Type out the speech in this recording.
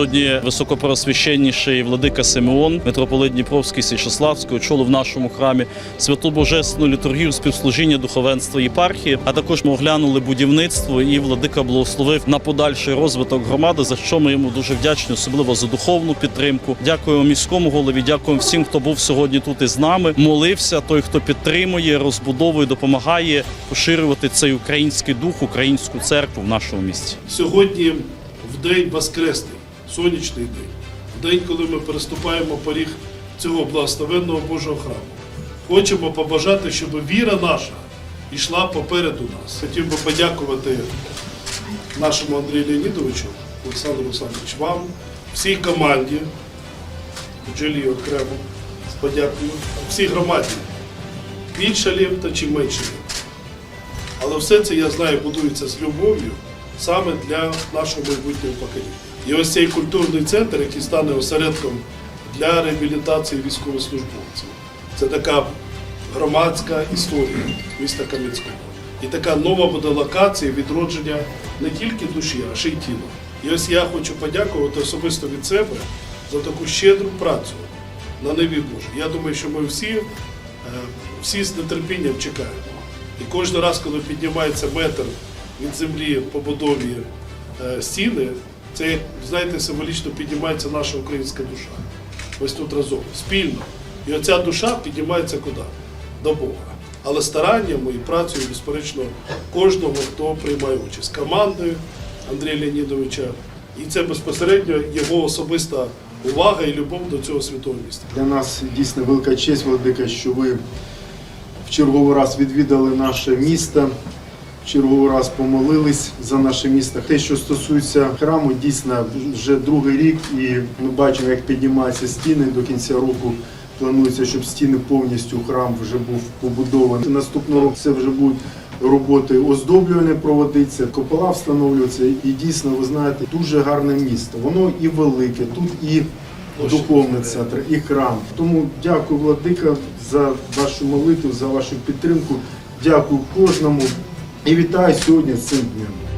Сьогодні високопросвященніший владика Симеон, митрополит Дніпровський Січеславський, очолив в нашому храмі святу божественну літургію співслужіння духовенства єпархії. А також ми оглянули будівництво і владика благословив на подальший розвиток громади, за що ми йому дуже вдячні, особливо за духовну підтримку. Дякуємо міському голові, дякуємо всім, хто був сьогодні тут із нами. Молився той, хто підтримує, розбудовує, допомагає поширювати цей український дух, українську церкву в нашому місті. Сьогодні в день Воскресний, сонячний день, в день, коли ми переступаємо поріг цього благословенного Божого храму. Хочемо побажати, щоб віра наша йшла попереду нас. Хотів би подякувати нашому Андрію Леонідовичу, Олександру Олександровичу, вам, всій команді, Джелі окремо, подякую, всій громаді. Більше ліпта чи менше ліпта. Але все це, я знаю, будується з любов'ю саме для нашого майбутнього покоління. І ось цей культурний центр, який стане осередком для реабілітації військовослужбовців. Це така громадська історія міста Кам'янського. І така нова буде локація відродження не тільки душі, а ще й тіла. І ось я хочу подякувати особисто від себе за таку щедру працю на небі Божій. Я думаю, що ми всі, е, всі з нетерпінням чекаємо. І кожен раз, коли піднімається метр від землі по будові е, стіни, це, знаєте, символічно піднімається наша українська душа. Ось тут разом, спільно. І оця душа піднімається куди? До Бога. Але стараннями і працею, безперечно, кожного, хто приймає участь. Команди Андрія Леонідовича. І це безпосередньо його особиста увага і любов до цього святого міста. Для нас дійсно велика честь, Владика, що ви в черговий раз відвідали наше місто, черговий раз помолились за наше місто. Те, що стосується храму, дійсно вже другий рік, і ми бачимо, як піднімаються стіни до кінця року. Планується, щоб стіни повністю храм вже був побудований. Наступного року це вже будуть роботи оздоблювання проводиться, купола встановлюються. І дійсно, ви знаєте, дуже гарне місто. Воно і велике, тут і духовний центр, і храм. Тому дякую, Владика, за вашу молитву, за вашу підтримку. Дякую кожному і вітаю сьогодні з цим днем.